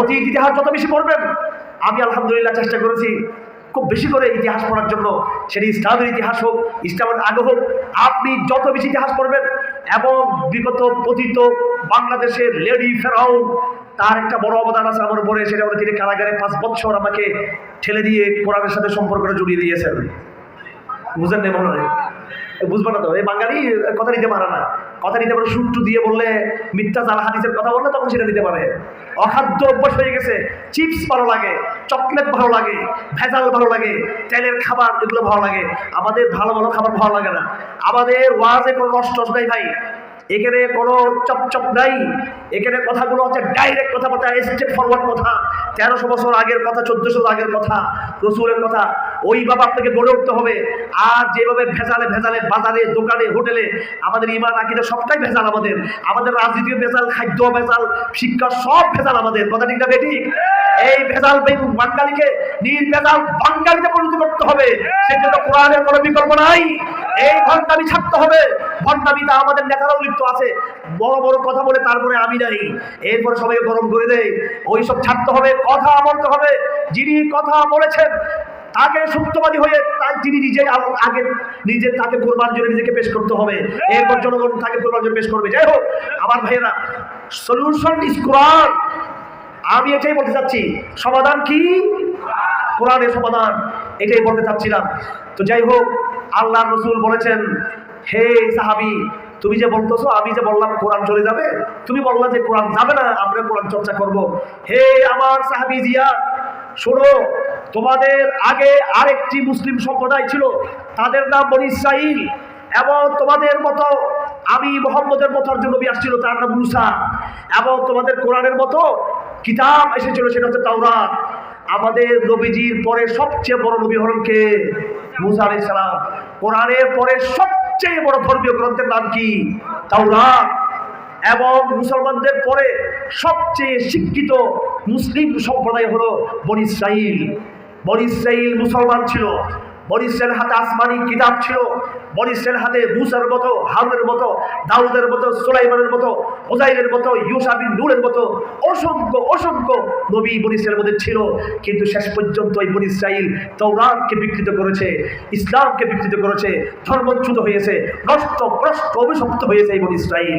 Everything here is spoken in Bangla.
অতীত ইতিহাস যত বেশি পড়বেন, আমি আলহামদুলিল্লাহ চেষ্টা করেছি খুব বেশি করে ইতিহাস পড়ার জন্য। সেটি ইসলামের ইতিহাস হোক, ইসলামের আগে হোক, আপনি যত বেশি ইতিহাস পড়বেন এবং বিগত পতিত বাংলাদেশের লেডি ফেরাউন, তার একটা বড় অবদান আছে আমার উপরে, সেটা তিনি কারাগারে পাঁচ বছর আমাকে ঠেলে দিয়ে কোরআনের সাথে সম্পর্কটা জড়িয়ে দিয়েছেন। বুঝেন নেই মনে হয়। বুঝব না তো। এই বাঙালি কথা নিতে পারে না। কথা নিতে পারে সুট্টু দিয়ে বললে মিথ্যা জাল হাদিসের কথা বললে তখন সেটা নিতে পারে। অখাদ্য অভ্যাস হয়ে গেছে। চিপস ভালো লাগে, চকলেট ভালো লাগে, ভেজাল ভালো লাগে, তেলের খাবার এগুলো ভালো লাগে। আমাদের ভালো ভালো খাবার ভালো লাগে না। আমাদের ওয়াজে কোনো নষ্ট নাই ভাই। এখানে কোনো চপচপ নাই। এখানে কথাগুলো হচ্ছে ডাইরেক্ট কথাবার্তা স্টেট ফরওয়ার্ড কথা। তেরোশো বছর আগের কথা, চোদ্দশো আগের কথা, রসুলের কথা। ওইভাবে আপনাকে গড়ে উঠতে হবে। আর যেভাবে ভেজালে ভেজালে বাজারে, দোকানে, হোটেলে আমাদের ইমান আকিদা সবটাই ভেজাল আমাদের। আমাদের রাজনীতিও ভেজাল, খাদ্য ভেজাল, শিক্ষা সব ভেজাল আমাদের। কথা ঠিক না বেঠিক এই ভেজাল বে- বাঙালিকে নির্ভেজাল বাঙালিতে পরিণত করতে হবে। সেজন্য কোরআনের কোনো বিকল্প নাই। এই ভণ্ডামি ছাড়তে হবে। ভণ্ডামিটা আমাদের নেতারাও লিপ্ত আছে। বড় বড় কথা বলে তারপরে আমি নাই। এরপরে সবাইকে গরম করে দেয়। ওই সব ছাড়তে হবে, কথা বলতে হবে। যিনি কথা বলেছেন তাকে সত্যবাদী হয়ে তাই তিনি নিজে আগে নিজে তাকে কোরবান জন্য নিজেকে পেশ করতে হবে। এরপর জনগণ তাকে কোরবান জন্য পেশ করবে। যাই হোক, আমার ভাইয়েরা সলিউশন ইজ কোরআন আমি এটাই বলতে চাচ্ছি, সমাধান কি? কোরআনের সমাধান, এটাই বলতে চাচ্ছিলাম। তো যাই হোক আল্লাহ রসুল বলেছেন, হে সাহাবি, তুমি যে বলতেছো, আমি যে বললাম কোরআন চলে যাবে, তুমি বললা যে কোরআন যাবে না, আমরা কোরআন চর্চা করব। হে আমার সাহাবি জিয়া শোনো, তোমাদের আগে আরেকটি মুসলিম সম্প্রদায় ছিল, তাদের নাম বনি এবং তোমাদের মতো, আমি মোহাম্মদের মতো একজন নবী আসছিল, তার নাম মুসা, এবং তোমাদের কোরআনের মতো কিতাব এসেছিল, সেটা হচ্ছে তাওরাত। আমাদের নবীজির পরে সবচেয়ে বড় নবী হলেন কে? মুসা আলাইহিস সালাম। কোরআনের পরে সবচেয়ে বড় ধর্মীয় গ্রন্থের নাম কি? তাওরাত। এবং মুসলমানদের পরে সবচেয়ে শিক্ষিত মুসলিম সম্প্রদায় হলো বনি ইসরাইল। মুসলমান ছিল। ইসরায়েলের হাতে আসমানি কিতাব ছিল। ইসরায়েলের হাতে মুসার মতো, হারুনের মতো, দাউদের মতো, সুলাইমানের মতো ওজাইলের মতো ইউসাবিন নূরের মতো অসংখ্য অসংখ্য নবী ইসরায়েলের মধ্যে ছিল। কিন্তু শেষ পর্যন্ত এই বনি ইসরাইল তৌরাতকে বিকৃত করেছে, ইসলামকে বিকৃত করেছে, ধর্মচ্যুত হয়েছে নষ্ট প্রষ্ট অভিশপ্ত হয়েছে এই বনি ইসরাইল।